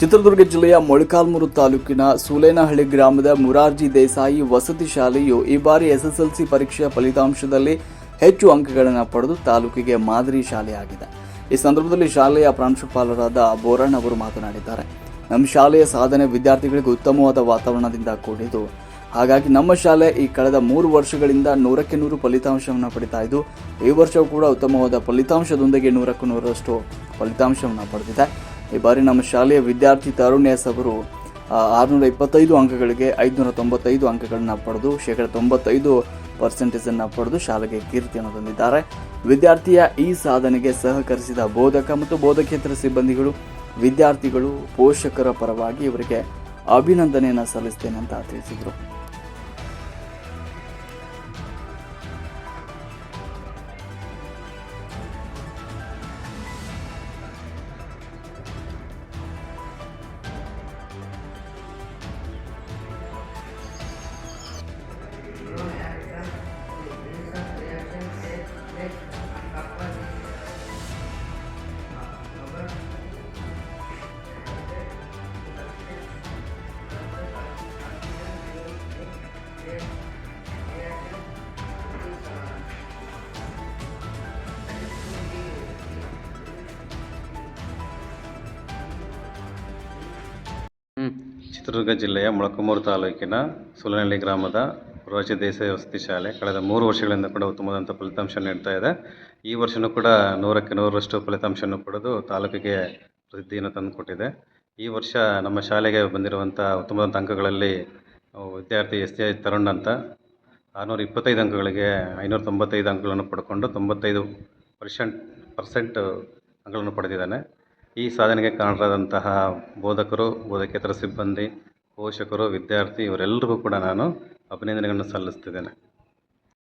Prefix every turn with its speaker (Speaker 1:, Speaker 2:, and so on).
Speaker 1: ಚಿತ್ರದುರ್ಗ ಜಿಲ್ಲೆಯ ಮೊಳಕಾಲ್ಮೂರು ತಾಲೂಕಿನ ಸೂಲೇನಹಳ್ಳಿ ಗ್ರಾಮದ ಮುರಾರ್ಜಿ ದೇಸಾಯಿ ವಸತಿ ಶಾಲೆಯು ಈ ಬಾರಿ ಎಸ್ಎಸ್ಎಲ್ಸಿ ಪರೀಕ್ಷೆಯ ಫಲಿತಾಂಶದಲ್ಲಿ ಹೆಚ್ಚು ಅಂಕಗಳನ್ನು ಪಡೆದು ತಾಲೂಕಿಗೆ ಮಾದರಿ ಶಾಲೆಯಾಗಿದೆ. ಈ ಸಂದರ್ಭದಲ್ಲಿ ಶಾಲೆಯ ಪ್ರಾಂಶುಪಾಲರಾದ ಬೋರಣ್ಣ ಅವರು ಮಾತನಾಡಿದ್ದಾರೆ. ನಮ್ಮ ಶಾಲೆಯ ಸಾಧನೆ ವಿದ್ಯಾರ್ಥಿಗಳಿಗೆ ಉತ್ತಮವಾದ ವಾತಾವರಣದಿಂದ ಕೂಡಿದ್ದು, ಹಾಗಾಗಿ ನಮ್ಮ ಶಾಲೆ ಈ ಕಳೆದ ಮೂರು ವರ್ಷಗಳಿಂದ ನೂರಕ್ಕೆ ನೂರು ಫಲಿತಾಂಶವನ್ನು ಪಡಿತಾ ಇದ್ದು, ಈ ವರ್ಷವೂ ಕೂಡ ಉತ್ತಮವಾದ ಫಲಿತಾಂಶದೊಂದಿಗೆ ನೂರಕ್ಕೂ ನೂರರಷ್ಟು ಫಲಿತಾಂಶವನ್ನು ಪಡೆದಿದೆ. ಈ ಬಾರಿ ನಮ್ಮ ಶಾಲೆಯ ವಿದ್ಯಾರ್ಥಿ ತರುಣ್ ಅವರು ಆರುನೂರ ಇಪ್ಪತ್ತೈದು ಅಂಕಗಳಿಗೆ ಐದುನೂರ ತೊಂಬತ್ತೈದು ಅಂಕಗಳನ್ನು ಪಡೆದು, ಶೇಕಡ ತೊಂಬತ್ತೈದು ಪರ್ಸೆಂಟೇಜನ್ನು ಪಡೆದು ಶಾಲೆಗೆ ಕೀರ್ತಿಯನ್ನು ತಂದಿದ್ದಾರೆ. ವಿದ್ಯಾರ್ಥಿಯ ಈ ಸಾಧನೆಗೆ ಸಹಕರಿಸಿದ ಬೋಧಕ ಮತ್ತು ಬೋಧಕೇತರ ಸಿಬ್ಬಂದಿಗಳು, ವಿದ್ಯಾರ್ಥಿಗಳು, ಪೋಷಕರ ಪರವಾಗಿ ಇವರಿಗೆ ಅಭಿನಂದನೆಯನ್ನು ಸಲ್ಲಿಸ್ತೇನೆ ಅಂತ ತಿಳಿಸಿದರು.
Speaker 2: ಚಿತ್ರದುರ್ಗ ಜಿಲ್ಲೆಯ ಮೊಳಕಮೂರು ತಾಲೂಕಿನ ಸುಲನಹಳ್ಳಿ ಗ್ರಾಮದ ಪ್ರವಾಸಿ ದೇಸಾಯಿ ವಸತಿ ಶಾಲೆ ಕಳೆದ ಮೂರು ವರ್ಷಗಳಿಂದ ಕೂಡ ಉತ್ತಮವಾದಂಥ ಫಲಿತಾಂಶ ನೀಡ್ತಾ ಇದೆ. ಈ ವರ್ಷವೂ ಕೂಡ ನೂರಕ್ಕೆ ನೂರರಷ್ಟು ಫಲಿತಾಂಶವನ್ನು ಪಡೆದು ತಾಲೂಕಿಗೆ ಪ್ರಸಿದ್ಧಿಯನ್ನು ತಂದುಕೊಟ್ಟಿದೆ. ಈ ವರ್ಷ ನಮ್ಮ ಶಾಲೆಗೆ ಬಂದಿರುವಂಥ ಉತ್ತಮವಾದಂಥ ಅಂಕಗಳಲ್ಲಿ ವಿದ್ಯಾರ್ಥಿ ಎಸ್ ಐ ತರುಣ್ ಅಂತ ಆರುನೂರ ಇಪ್ಪತ್ತೈದು ಅಂಕಗಳಿಗೆ ಐನೂರ ತೊಂಬತ್ತೈದು ಅಂಕಗಳನ್ನು ಪಡ್ಕೊಂಡು ತೊಂಬತ್ತೈದು ಪರ್ಸೆಂಟ್ ಪರ್ಸೆಂಟ್ ಅಂಕಗಳನ್ನು ಪಡೆದಿದ್ದಾನೆ. ಈ ಸಾಧನೆಗೆ ಕಾರಣರಾದಂತಹ ಬೋಧಕರು ಬೋಧಕೇತರ ಸಿಬ್ಬಂದಿ ಪೋಷಕರು ವಿದ್ಯಾರ್ಥಿ ಇವರೆಲ್ಲರಿಗೂ ಕೂಡ ನಾನು ಅಭಿನಂದನೆಗಳನ್ನು ಸಲ್ಲಿಸ್ತಿದ್ದೇನೆ.